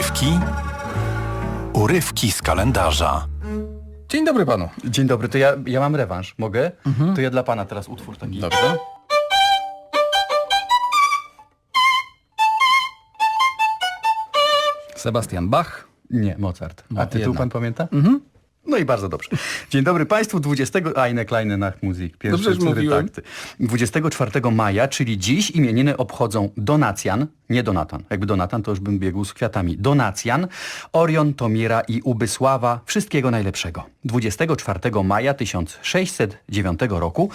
Urywki? Urywki z kalendarza. Dzień dobry panu. Dzień dobry, to ja, ja mam rewanż. Mogę? To ja dla pana teraz utwór taki. Dobrze. Sebastian Bach. Nie, Mozart. A tytuł jednak. pan pamięta? No i bardzo dobrze. Dzień dobry Państwu, 20... Eine kleine Nachtmusik. Pierwsze Dobrze, cztery mówiłem. takty. 24 maja, czyli dziś imieniny obchodzą Donacjan, nie Donatan. Jakby Donatan, to już bym biegł z kwiatami. Donacjan, Orion, Tomira i Ubysława. Wszystkiego najlepszego. 24 maja 1609 roku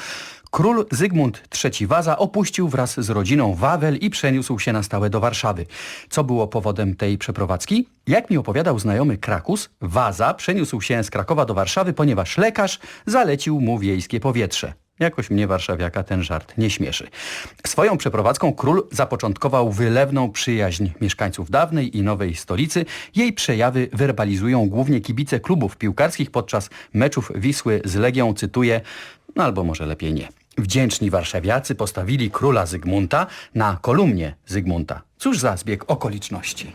Król Zygmunt III Waza opuścił wraz z rodziną Wawel i przeniósł się na stałe do Warszawy. Co było powodem tej przeprowadzki? Jak mi opowiadał znajomy Krakus, Waza przeniósł się z Krakowa do Warszawy, ponieważ lekarz zalecił mu wiejskie powietrze. Jakoś mnie warszawiaka ten żart nie śmieszy. Swoją przeprowadzką król zapoczątkował wylewną przyjaźń mieszkańców dawnej i nowej stolicy. Jej przejawy werbalizują głównie kibice klubów piłkarskich podczas meczów Wisły z Legią, cytuję, no albo może lepiej nie. Wdzięczni warszawiacy postawili króla Zygmunta na kolumnie Zygmunta. Cóż za zbieg okoliczności.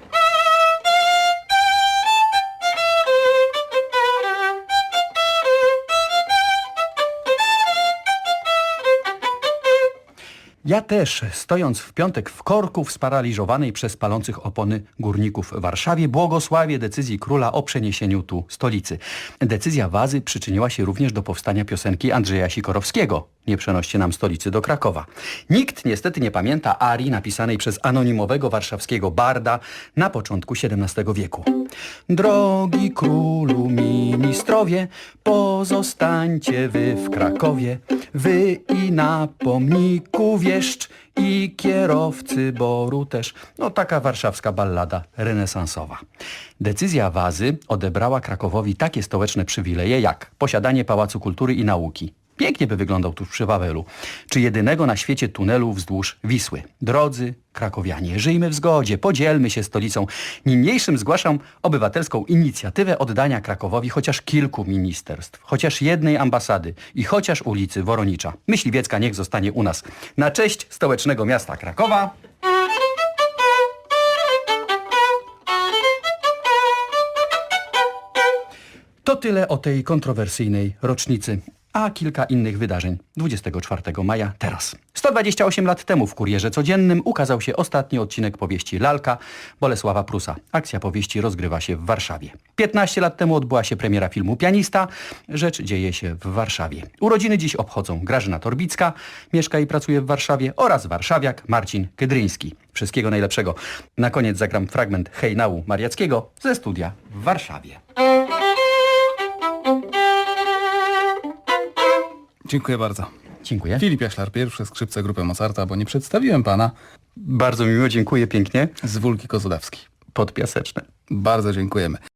Ja też, stojąc w piątek w korku w sparaliżowanej przez palących opony górników w Warszawie, błogosławię decyzji króla o przeniesieniu tu stolicy. Decyzja Wazy przyczyniła się również do powstania piosenki Andrzeja Sikorowskiego. Nie przenoście nam stolicy do Krakowa. Nikt niestety nie pamięta arii napisanej przez anonimowego warszawskiego barda na początku XVII wieku. Drogi królu ministrowie, pozostańcie wy w Krakowie, wy i na pomniku wieszcz i kierowcy boru też. No taka warszawska ballada renesansowa. Decyzja Wazy odebrała Krakowowi takie stołeczne przywileje jak posiadanie Pałacu Kultury i Nauki, Pięknie by wyglądał tu przy Wawelu. Czy jedynego na świecie tunelu wzdłuż Wisły. Drodzy krakowianie, żyjmy w zgodzie, podzielmy się stolicą. Niniejszym zgłaszam obywatelską inicjatywę oddania Krakowowi chociaż kilku ministerstw, chociaż jednej ambasady i chociaż ulicy Woronicza. Myśliwiecka niech zostanie u nas. Na cześć stołecznego miasta Krakowa. To tyle o tej kontrowersyjnej rocznicy, a kilka innych wydarzeń 24 maja teraz. 128 lat temu w Kurierze Codziennym ukazał się ostatni odcinek powieści Lalka Bolesława Prusa. Akcja powieści rozgrywa się w Warszawie. 15 lat temu odbyła się premiera filmu Pianista. Rzecz dzieje się w Warszawie. Urodziny dziś obchodzą Grażyna Torbicka, mieszka i pracuje w Warszawie oraz warszawiak Marcin Kydryński. Wszystkiego najlepszego. Na koniec zagram fragment Hejnału Mariackiego ze studia w Warszawie. Dziękuję bardzo. Dziękuję. Filip Jaślar, pierwsze skrzypce grupy Mozarta, bo nie przedstawiłem pana Bardzo miło, dziękuję pięknie. z Wólki Kozłowski. Podpiaseczne. Bardzo dziękujemy.